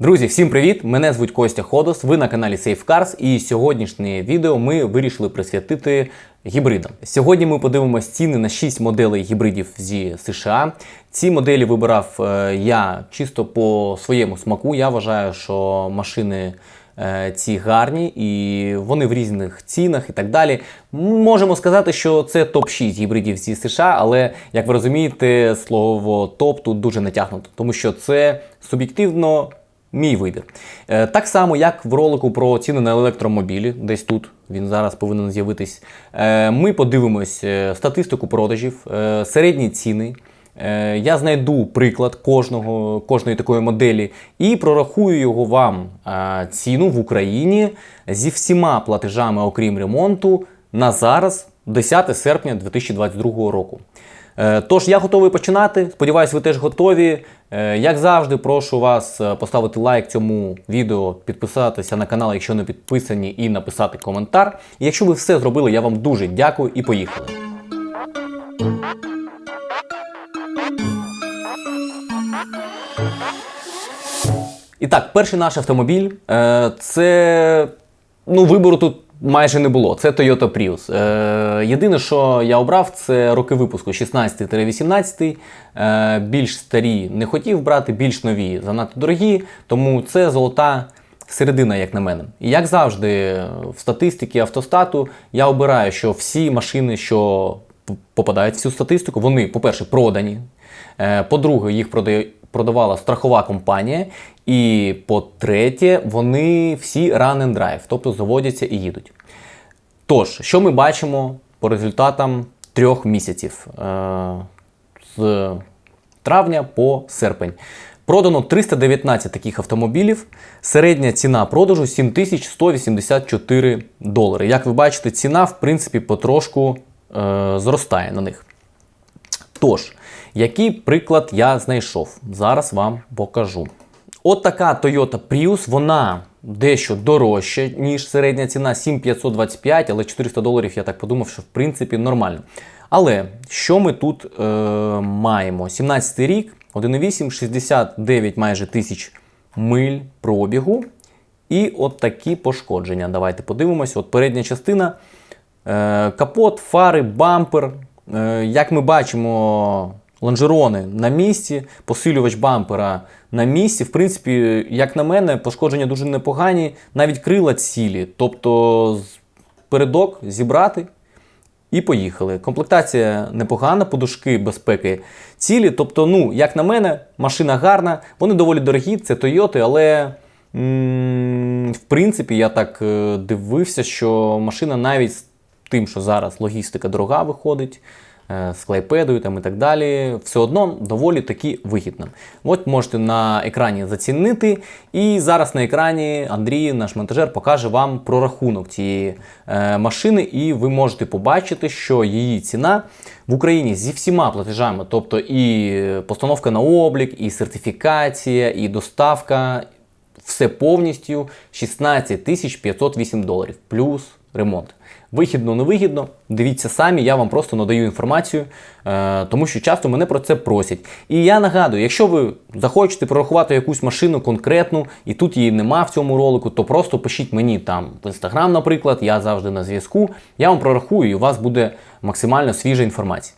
Друзі, всім привіт! Мене звуть Костя Ходос. Ви на каналі Safe Cars, і сьогоднішнє відео ми вирішили присвятити гібридам. Сьогодні ми подивимось ціни на 6 моделей гібридів зі США. Ці моделі вибирав е, я чисто по своєму смаку. Я вважаю, що машини. е, Ці гарні і вони в різних цінах і так далі. Можемо сказати, що це топ-6 гібридів зі США, але як ви розумієте, слово топ тут дуже натягнуто, тому що це суб'єктивно Мій вибір. Е, Так само, як в ролику про ціни на електромобілі, десь тут він зараз повинен з'явитись. Е, Ми подивимось е, статистику продажів, середні ціни. Я знайду приклад кожного, кожної такої моделі і прорахую його вам ціну в Україні зі всіма платежами, окрім ремонту, на зараз, 10 серпня 2022 року. Е, Тож я готовий починати. Сподіваюсь, ви теж готові. Е, Як завжди, прошу вас е, поставити лайк цьому відео, підписатися на канал, якщо не підписані, і написати коментар. І якщо ви все зробили, я вам дуже дякую і поїхали. І так, перший наш автомобіль це ну, вибору тут майже не було. Це Toyota Prius. Е, єдине, що я обрав, це роки випуску 16-18. Е, більш старі не хотів брати, більш нові, занадто дорогі, тому це золота. Середина, як на мене. І як завжди, в статистиці автостату я обираю, що всі машини, що попадають в цю статистику, вони, по-перше, продані. Е, По-друге, їх продає, продавала страхова компанія. І по-третє, вони всі run and drive, тобто заводяться і їдуть. Тож, що ми бачимо по результатам трьох місяців е, з травня по серпень? Продано 319 таких автомобілів. Середня ціна продажу 7184 долари. Як ви бачите, ціна, в принципі, потрошку е, зростає на них. Тож, який приклад я знайшов? Зараз вам покажу. От така Toyota Prius, вона дещо дорожча, ніж середня ціна 7525, але 400 доларів я так подумав, що в принципі нормально. Але що ми тут е, маємо? 17 рік, 1,8, 69 майже тисяч миль пробігу. І от такі пошкодження. Давайте подивимось. От передня частина, е, капот, фари, бампер. Е, як ми бачимо, лонжерони на місці, посилювач бампера на місці. В принципі, як на мене, пошкодження дуже непогані, навіть крила цілі. Тобто передок зібрати і поїхали. Комплектація непогана, подушки безпеки цілі. Тобто, ну, як на мене, машина гарна, вони доволі дорогі, це Toyota, але. В принципі, я так е, дивився, що машина навіть тим, що зараз логістика дорога виходить, е, з клейпедою там і так далі, все одно доволі таки вигідна. От можете на екрані зацінити. І зараз на екрані Андрій, наш монтажер, покаже вам прорахунок цієї е, машини, і ви можете побачити, що її ціна в Україні зі всіма платежами, тобто і постановка на облік, і сертифікація, і доставка. Все повністю 16 тисяч 508 доларів плюс ремонт. Вигідно, невигідно, дивіться самі, я вам просто надаю інформацію, е, тому що часто мене про це просять. І я нагадую, якщо ви захочете прорахувати якусь машину конкретну, і тут її нема в цьому ролику, то просто пишіть мені там в інстаграм, наприклад, я завжди на зв'язку. Я вам прорахую, і у вас буде максимально свіжа інформація.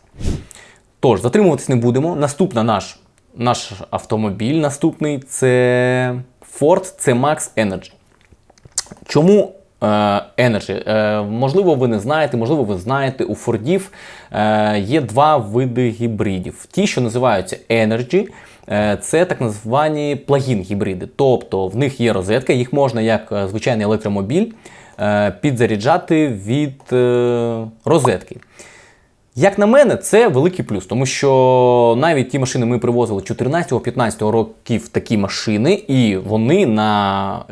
Тож, затримуватись не будемо. Наступна наш, наш автомобіль, наступний це Ford C-Max Energy. Чому Energy? Е, можливо, ви не знаєте, можливо, ви знаєте, у Фордів е, є два види гібридів. Ті, що називаються Energy, е, це так звані плагін-гібриди. Тобто в них є розетка, їх можна як е, звичайний електромобіль е, підзаряджати від е, розетки. Як на мене, це великий плюс, тому що навіть ті машини ми привозили 14-15 років такі машини, і вони на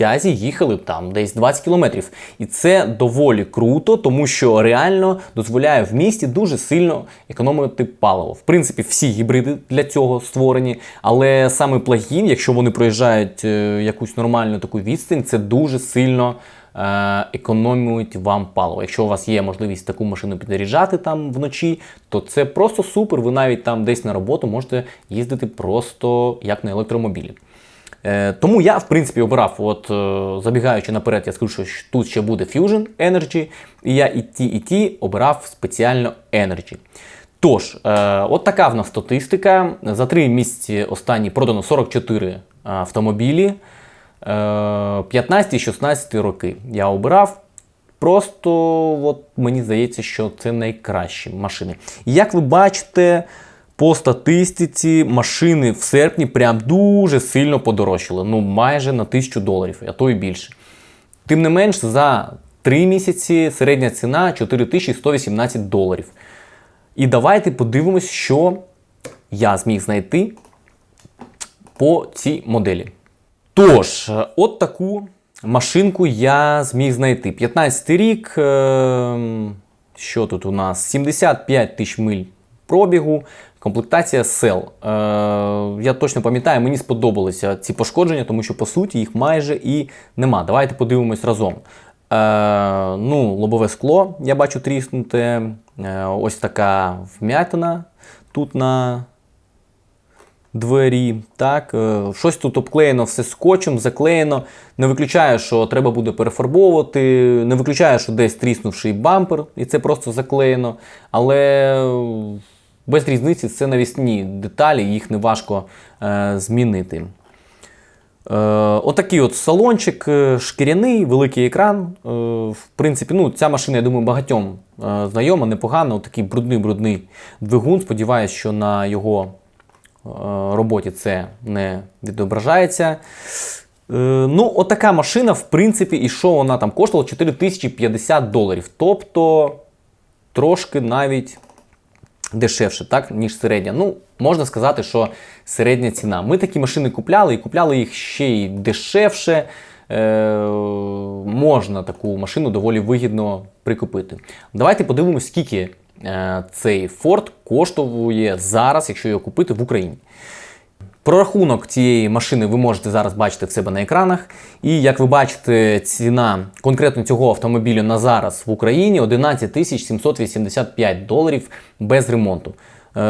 електротязі їхали там десь 20 кілометрів. І це доволі круто, тому що реально дозволяє в місті дуже сильно економити паливо. В принципі, всі гібриди для цього створені, але саме плагін, якщо вони проїжджають е, якусь нормальну таку відстань, це дуже сильно е, економують вам паливо. Якщо у вас є можливість таку машину підзаряджати там вночі, то це просто супер. Ви навіть там десь на роботу можете їздити просто як на електромобілі. Е, тому я, в принципі, обирав, от е, забігаючи наперед, я скажу, що тут ще буде Fusion Energy, і я і ті, і ті обирав спеціально Energy. Тож, е, от така в нас статистика. За три місяці останні продано 44 автомобілі. Е, 15-16 роки я обирав. Просто от, мені здається, що це найкращі машини. Як ви бачите, по статистиці машини в серпні прям дуже сильно подорожчали. Ну, майже на 1000 доларів, а то і більше. Тим не менш, за 3 місяці середня ціна 4118 доларів. І давайте подивимось, що я зміг знайти по цій моделі. Тож, е, от таку машинку я зміг знайти. 15 рік. е, Що тут у нас? 75 тисяч миль пробігу. Комплектація сел. Е, я точно пам'ятаю, мені сподобалися ці пошкодження, тому що по суті їх майже і нема. Давайте подивимось разом. Е, ну, Лобове скло, я бачу тріснуте. Е, ось така вмятина тут на двері. Так, е, щось тут обклеєно все скотчем, заклеєно. Не виключаю, що треба буде перефарбовувати, не виключаю, що десь тріснувший бампер, і це просто заклеєно. Але без різниці це навісні деталі, їх не важко е, змінити. Е, отакий от салончик е, шкіряний, великий екран. Е, в принципі, ну, ця машина, я думаю, багатьом е, знайома, непогана. Отакий брудний-брудний двигун. Сподіваюсь, що на його е, роботі це не відображається. Е, ну, отака машина, в принципі, і що вона там коштувала? 4050 доларів. Тобто трошки навіть дешевше, так, ніж середня. Ну, можна сказати, що середня ціна. Ми такі машини купляли і купляли їх ще й дешевше. Е, можна таку машину доволі вигідно прикупити. Давайте подивимося, скільки е, цей Ford коштує зараз, якщо його купити в Україні. Прорахунок цієї машини ви можете зараз бачити в себе на екранах. І як ви бачите, ціна конкретно цього автомобіля на зараз в Україні 11 785 доларів без ремонту. Е,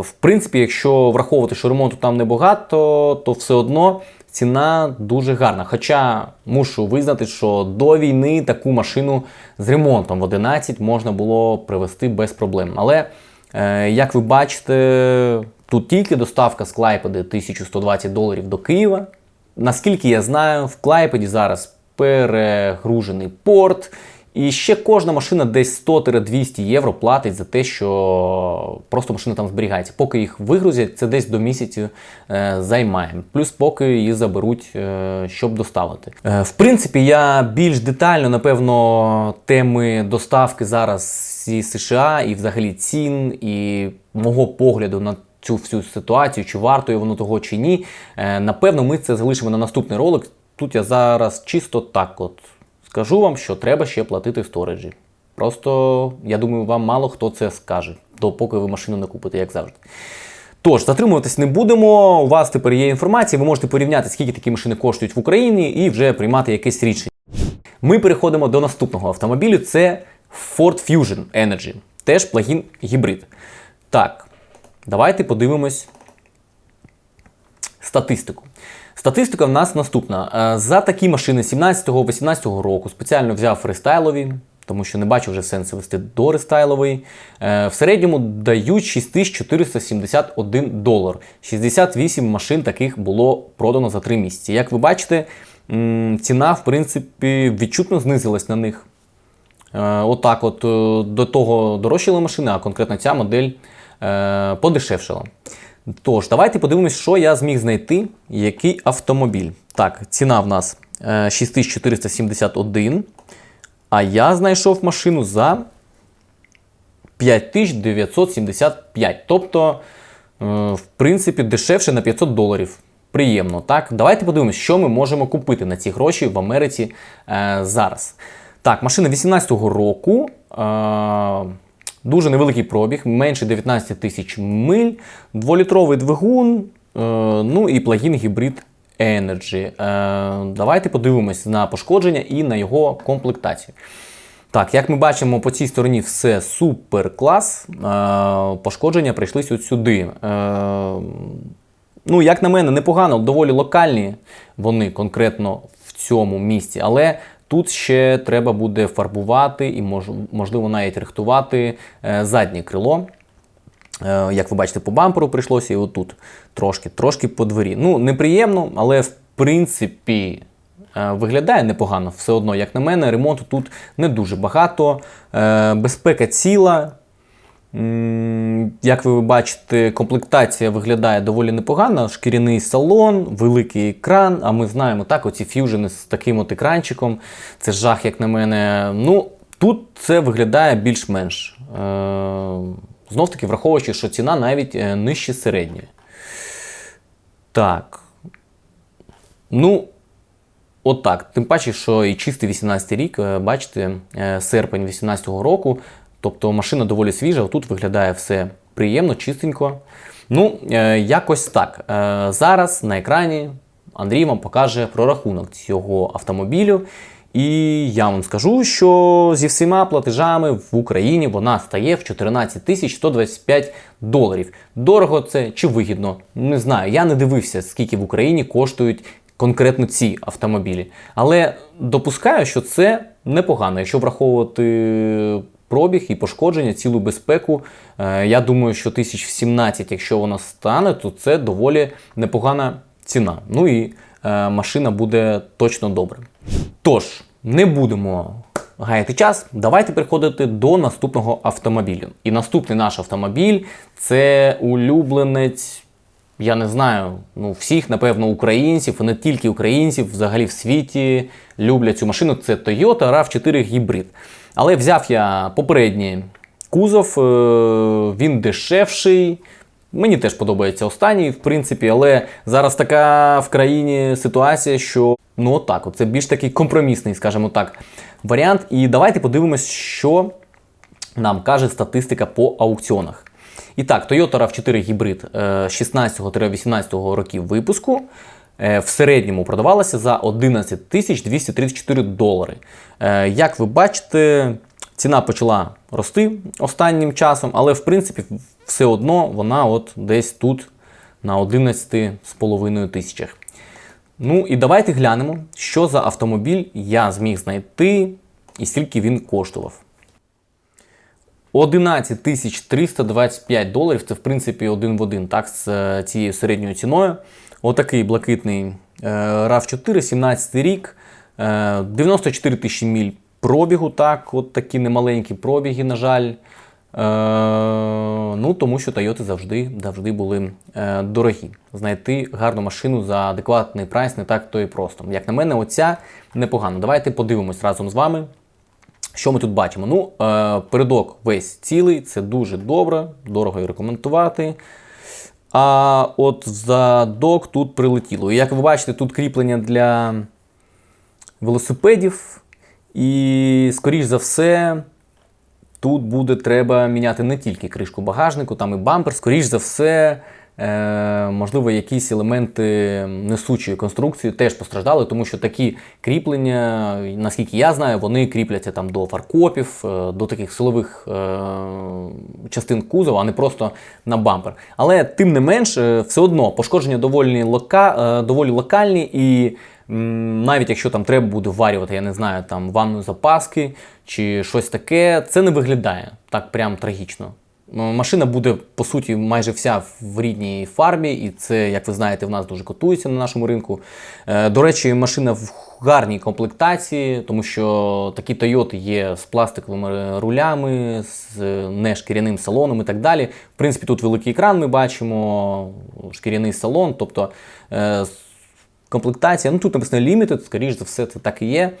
в принципі, якщо враховувати, що ремонту там небагато, то все одно ціна дуже гарна. Хоча мушу визнати, що до війни таку машину з ремонтом в 11 можна було привезти без проблем. Але Е, Як ви бачите, тут тільки доставка з Клайпеди 1120 доларів до Києва. Наскільки я знаю, в Клайпеді зараз перегружений порт. І ще кожна машина десь 100-200 євро платить за те, що просто машина там зберігається. Поки їх вигрузять, це десь до місяцю е, займає. Плюс поки її заберуть, е, щоб доставити. Е, в принципі, я більш детально, напевно, теми доставки зараз зі США і взагалі цін, і мого погляду на цю всю ситуацію, чи вартує воно того чи ні. Е, напевно, ми це залишимо на наступний ролик. Тут я зараз чисто так от. Скажу вам, що треба ще платити сториджі. Просто, я думаю, вам мало хто це скаже, допоки ви машину не купите, як завжди. Тож, затримуватись не будемо. У вас тепер є інформація, ви можете порівняти, скільки такі машини коштують в Україні, і вже приймати якесь рішення. Ми переходимо до наступного автомобілю. Це Ford Fusion Energy. Теж плагін гібрид. Так, давайте подивимось статистику. Статистика в нас наступна. Е, За такі машини 17-18 року спеціально взяв фристайлові, тому що не бачу вже сенсу вести до рестайлової. Е, В середньому дають 6471 долар. 68 машин таких було продано за 3 місяці. Як ви бачите, ціна, в принципі, відчутно знизилась на них. Е, Отак, от до того дорожчали машини, а конкретно ця модель е, подешевшала. Тож, давайте подивимось, що я зміг знайти, який автомобіль. Так, ціна в нас е, 6471, а я знайшов машину за 5975. Тобто, е, в принципі, дешевше на 500 доларів. Приємно, так? Давайте подивимось, що ми можемо купити на ці гроші в Америці е, зараз. Так, машина 18-го року. Е, дуже невеликий пробіг, менше 19 тисяч миль, дволітровий двигун, е, ну і плагін гібрид Energy. Е, давайте подивимось на пошкодження і на його комплектацію. Так, як ми бачимо, по цій стороні все супер клас. Е, пошкодження прийшлись от сюди. Ну, як на мене, непогано, доволі локальні вони конкретно в цьому місці. Але тут ще треба буде фарбувати і можливо навіть рихтувати е, заднє крило. Е, Як ви бачите, по бамперу прийшлося і отут трошки, трошки по двері. Ну, неприємно, але в принципі е, виглядає непогано. Все одно, як на мене, ремонту тут не дуже багато. Безпека ціла. Як ви бачите, комплектація виглядає доволі непогано. Шкіряний салон, великий екран. А ми знаємо так, оці ф'южени з таким от екранчиком. Це жах, як на мене. Ну, тут це виглядає більш-менш. Е, знов таки, враховуючи, що ціна навіть е, нижче середньої. Так. Ну, От. Тим паче, що і чистий 18 рік, е, бачите, серпень 18-го року. Тобто машина доволі свіжа, тут виглядає все приємно, чистенько. Ну, е, якось так. Е, Зараз на екрані Андрій вам покаже прорахунок цього автомобілю. І я вам скажу, що зі всіма платежами в Україні вона стає в 14 тисяч 125 доларів. Дорого це чи вигідно? Не знаю. Я не дивився, скільки в Україні коштують конкретно ці автомобілі. Але допускаю, що це непогано. Якщо враховувати пробіг і пошкодження, цілу безпеку, е, я думаю, що 1017, якщо вона стане, то це доволі непогана ціна. Ну і е, машина буде точно добре. Тож, не будемо гаяти час, давайте переходити до наступного автомобілю. І наступний наш автомобіль це улюбленець. Я не знаю, ну всіх, напевно, українців, і не тільки українців, взагалі в світі люблять цю машину. Це Toyota RAV4 Hybrid. Але взяв я попередній кузов, е, він дешевший. Мені теж подобається останній, в принципі, але зараз така в країні ситуація, що ну отак, це більш такий компромісний, скажімо так, варіант. І давайте подивимось, що нам каже статистика по аукціонах. І так, Toyota RAV4 Hybrid е, 16-18 років випуску е, в середньому продавалася за 11 234 долари. Е, Як ви бачите, ціна почала рости останнім часом, але в принципі все одно вона от десь тут на 11,5 тисячах. Ну і давайте глянемо, що за автомобіль я зміг знайти і скільки він коштував. 11 325 доларів це в принципі один в один, так, з е, цією середньою ціною. Отакий блакитний е, RAV4, 17 рік, е, 94 тисячі міль пробігу, так, от такі немаленькі пробіги, на жаль. Е, ну, тому що Toyota завжди, завжди були е, дорогі. Знайти гарну машину за адекватний прайс не так то і просто. Як на мене, оця непогано. Давайте подивимось разом з вами. Що ми тут бачимо? Ну, е, передок весь цілий, це дуже добре, дорого і рекомендувати. А от задок тут прилетіло. І як ви бачите, тут кріплення для велосипедів. І, скоріш за все, тут буде треба міняти не тільки кришку багажнику, там і бампер, скоріш за все, можливо, якісь елементи несучої конструкції теж постраждали, тому що такі кріплення, наскільки я знаю, вони кріпляться там до фаркопів, е, до таких силових е, частин кузова, а не просто на бампер. Але тим не менш, е, все одно пошкодження доволі, лока, е, доволі локальні і. Навіть якщо там треба буде варювати, я не знаю, там ванну запаски чи щось таке, це не виглядає так прям трагічно. М, Машина буде, по суті, майже вся в рідній фарбі, і це, як ви знаєте, в нас дуже котується на нашому ринку. Е, До речі, машина в гарній комплектації, тому що такі Toyota є з пластиковими рулями, з е, нешкіряним салоном і так далі. В принципі, тут великий екран ми бачимо, шкіряний салон, тобто. е, комплектація, ну тут написано Limited, скоріш за все, це так і є.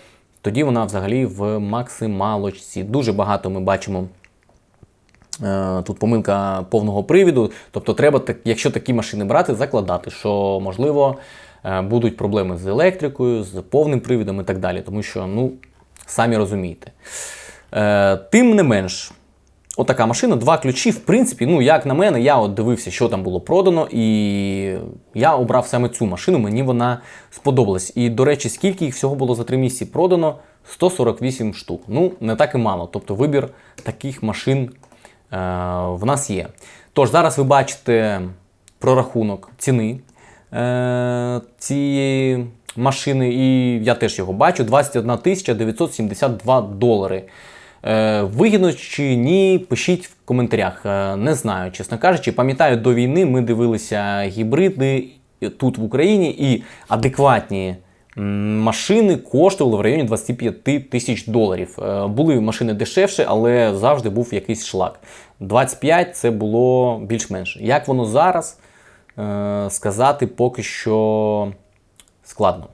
Тоді вона взагалі в максималочці. Дуже багато ми бачимо. Е, Тут помилка повного привіду. Тобто, треба, якщо такі машини брати, закладати, що можливо е, будуть проблеми з електрикою, з повним привідом і так далі. Тому що, ну, самі розумієте. Е, Тим не менш, Отака машина, два ключі. В принципі, ну як на мене, я от дивився, що там було продано, і я обрав саме цю машину. Мені вона сподобалась. І, до речі, скільки їх всього було за три місяці продано? 148 штук. Ну, не так і мало. Тобто вибір таких машин в нас є. Тож зараз ви бачите прорахунок ціни. е, цієї машини, і я теж його бачу. 21 972 долари. Е, вигідно чи ні, пишіть в коментарях. Е, не знаю, чесно кажучи. Пам'ятаю, до війни ми дивилися гібриди тут в Україні і адекватні машини коштували в районі 25 тисяч доларів. Е, були машини дешевше, але завжди був якийсь шлак. 25 це було більш-менш. Як воно зараз е, сказати поки що складно.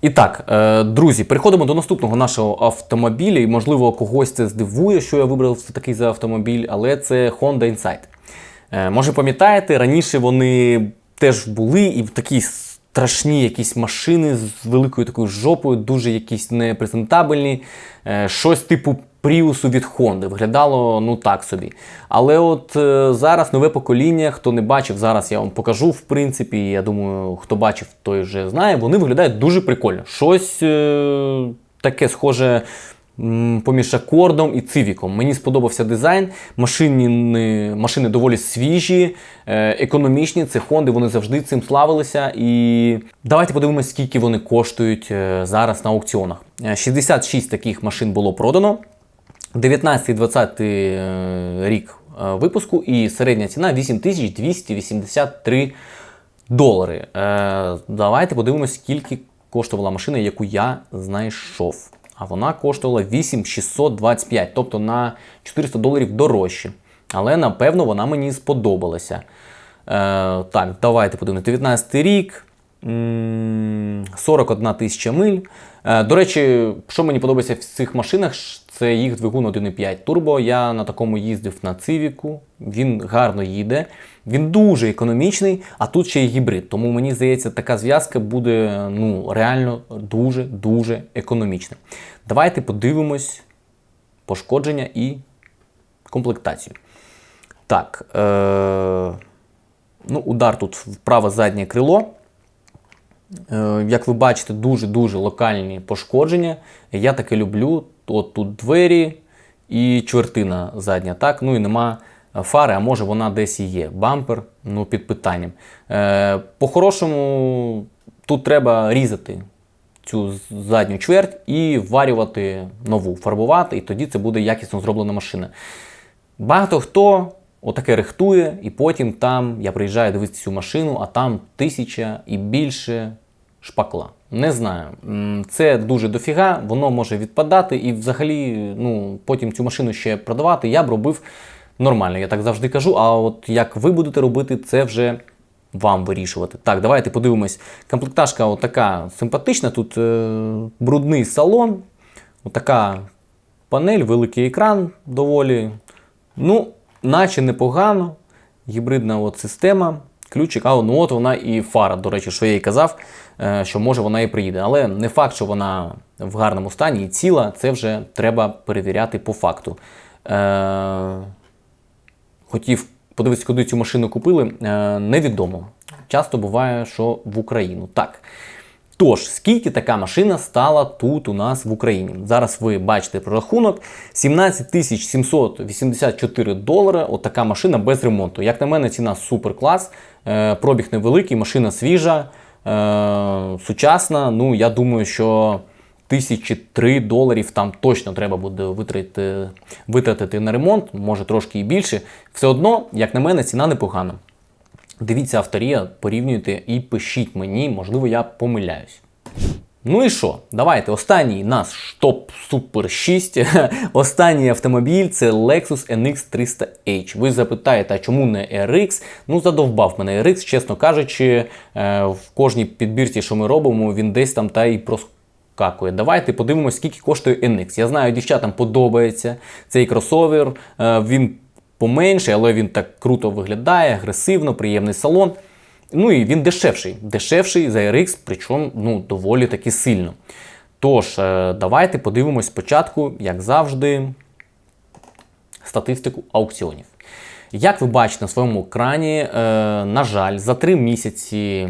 І так, е, друзі, переходимо до наступного нашого автомобіля. І, можливо, когось це здивує, що я вибрав такий за автомобіль, але це Honda Insight. Може, пам'ятаєте, раніше вони теж були і в такі страшні якісь машини з великою такою жопою, дуже якісь непрезентабельні. Е, Щось типу Пріусу від Honda. Виглядало ну так собі. Але от е, зараз нове покоління, хто не бачив, зараз я вам покажу, в принципі. Я думаю, хто бачив, той вже знає. Вони виглядають дуже прикольно. Щось е, таке схоже. Поміж акордом і цивіком. Мені сподобався дизайн. Машини, машини доволі свіжі, е, економічні. Це Хонди, вони завжди цим славилися. І давайте подивимося, скільки вони коштують е, зараз на аукціонах. Е, 66 таких машин було продано. 19-20 е, рік е, випуску і середня ціна 8283 долари. Е, Давайте подивимось, скільки коштувала машина, яку я знайшов. А вона коштувала 8625, тобто на 400 доларів дорожче. Але напевно вона мені сподобалася. Е, так, давайте подивимось. 19 рік. 41 тисяча миль. Е, До речі, що мені подобається в цих машинах, це їх двигун 1.5 турбо. Я на такому їздив на Цивіку. Він гарно їде. Він дуже економічний, а тут ще й гібрид. Тому мені здається, така зв'язка буде ну, реально дуже-дуже економічна. Давайте подивимось пошкодження і комплектацію. Так. Е- ну, удар тут в праве заднє крило. Е, Як ви бачите, дуже-дуже локальні пошкодження. Я таке люблю. От тут двері і чвертина задня. Так? Ну і нема фари, а може вона десь і є. Бампер ну, під питанням. Е, По-хорошому, тут треба різати цю задню чверть і варювати нову, фарбувати, і тоді це буде якісно зроблена машина. Багато хто отаке рихтує, і потім там я приїжджаю дивитися цю машину, а там тисяча і більше шпакла. Не знаю. Це дуже дофіга, воно може відпадати, і взагалі ну, потім цю машину ще продавати я б робив нормально. Я так завжди кажу. А от як ви будете робити, це вже вам вирішувати. Так, давайте подивимось. Комплектажка отака симпатична. Тут е, брудний салон, отака панель, великий екран доволі. Ну, наче непогано. Гібридна от система. Ключик, а ну от вона і фара, до речі, що я їй казав, е, що може вона і приїде. Але не факт, що вона в гарному стані і ціла, це вже треба перевіряти по факту. Е, хотів подивитися, куди цю машину купили. Е, невідомо. Часто буває, що в Україну. Так. Тож, скільки така машина стала тут у нас в Україні? Зараз ви бачите прорахунок. 17 тисяч 784 долари. От така машина без ремонту. Як на мене, ціна супер клас. Е, пробіг невеликий, машина свіжа, е, сучасна. Ну, я думаю, що тисячі три доларів там точно треба буде витратити, витратити на ремонт, може трошки і більше. Все одно, як на мене, ціна непогана. Дивіться авторія, порівнюйте і пишіть мені, можливо, я помиляюсь. Ну і що? Давайте. Останній наш топ Супер 6. Останній автомобіль це Lexus NX 300H. Ви запитаєте, а чому не RX? Ну, задовбав мене RX, чесно кажучи, е, в кожній підбірці, що ми робимо, він десь там та й проскакує. Давайте подивимось, скільки коштує NX. Я знаю, дівчатам подобається цей кросовер. Е, Він поменше, але він так круто виглядає, агресивно, приємний салон. Ну і він дешевший. Дешевший за RX, причому ну, доволі таки сильно. Тож, е, давайте подивимось спочатку, як завжди, статистику аукціонів. Як ви бачите на своєму екрані, е, на жаль, за три місяці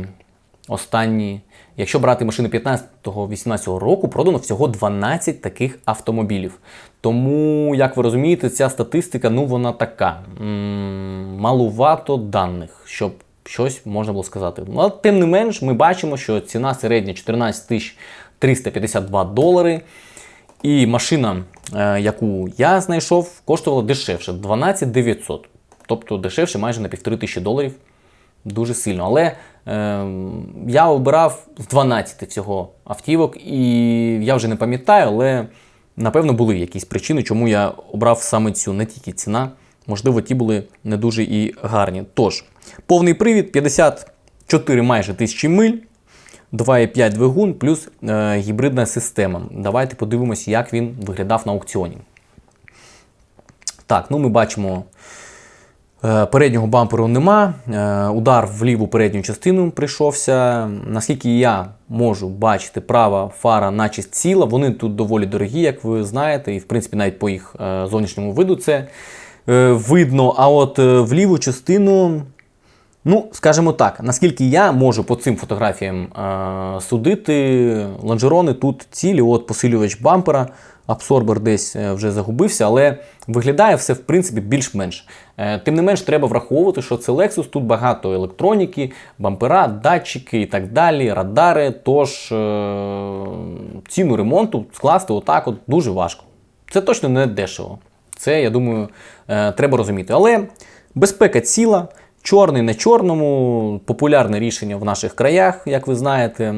останні, якщо брати машини 15-18 року, продано всього 12 таких автомобілів. Тому, як ви розумієте, ця статистика, ну вона така. Малувато даних, щоб щось можна було сказати. Ну, але тим не менш, ми бачимо, що ціна середня 14 тисяч 352 долари. І машина, е, яку я знайшов, коштувала дешевше 12 900. Тобто дешевше майже на півтори тисячі доларів. Дуже сильно. Але е, я обирав з 12 цього автівок, і я вже не пам'ятаю, але напевно були якісь причини, чому я обрав саме цю, не тільки ціна. Можливо, ті були не дуже і гарні. Тож, повний привід 54 майже тисячі миль. 2,5 двигун плюс е, гібридна система. Давайте подивимося, як він виглядав на аукціоні. Так, ну ми бачимо, переднього бамперу нема. Е, удар в ліву передню частину прийшовся. Наскільки я можу бачити, права фара наче ціла. Вони тут доволі дорогі, як ви знаєте, і в принципі навіть по їх е, зовнішньому виду це е, видно. А от е, в ліву частину. Ну, скажімо так, наскільки я можу по цим фотографіям е, судити, лонжерони тут цілі, от посилювач бампера, абсорбер десь е, вже загубився, але виглядає все в принципі більш-менш. Е, тим не менш, треба враховувати, що це Lexus, тут багато електроніки, бампера, датчики і так далі, радари. Тож е, ціну ремонту скласти отак от дуже важко. Це точно не дешево. Це, я думаю, треба розуміти. Але безпека ціла. Чорний на чорному популярне рішення в наших краях, як ви знаєте.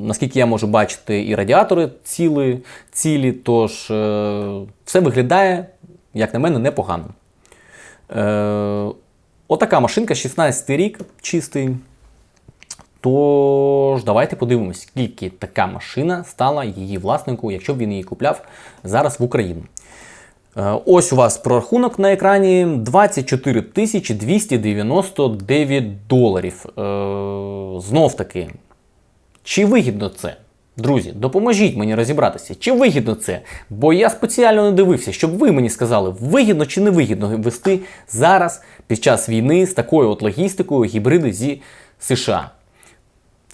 Наскільки я можу бачити, і радіатори ціли, цілі, тож е, все виглядає, як на мене, непогано. Е, отака машинка, 16 рік, чистий. Тож, давайте подивимось, скільки така машина стала її власнику, якщо б він її купляв зараз в Україну. Е, Ось у вас прорахунок на екрані 24 299 доларів. Е, Знов таки, чи вигідно це? Друзі, допоможіть мені розібратися, чи вигідно це? Бо я спеціально не дивився, щоб ви мені сказали, вигідно чи не вигідно вести зараз під час війни з такою от логістикою гібриди зі США.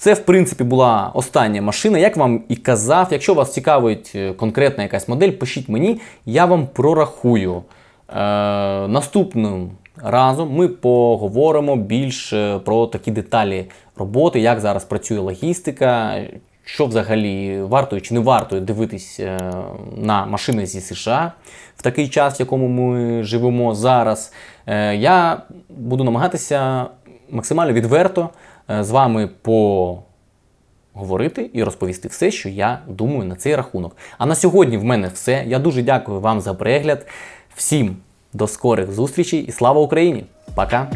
Це, в принципі, була остання машина. Як вам і казав, якщо вас цікавить е, конкретна якась модель, пишіть мені, я вам прорахую. Е, наступним разом ми поговоримо більше про такі деталі роботи, як зараз працює логістика, що взагалі вартує чи не вартує дивитись е, на машини зі США в такий час, в якому ми живемо зараз. Е, я буду намагатися максимально відверто з вами поговорити і розповісти все, що я думаю на цей рахунок. А на сьогодні в мене все. Я дуже дякую вам за перегляд. Всім до скорих зустрічей і слава Україні! Пока!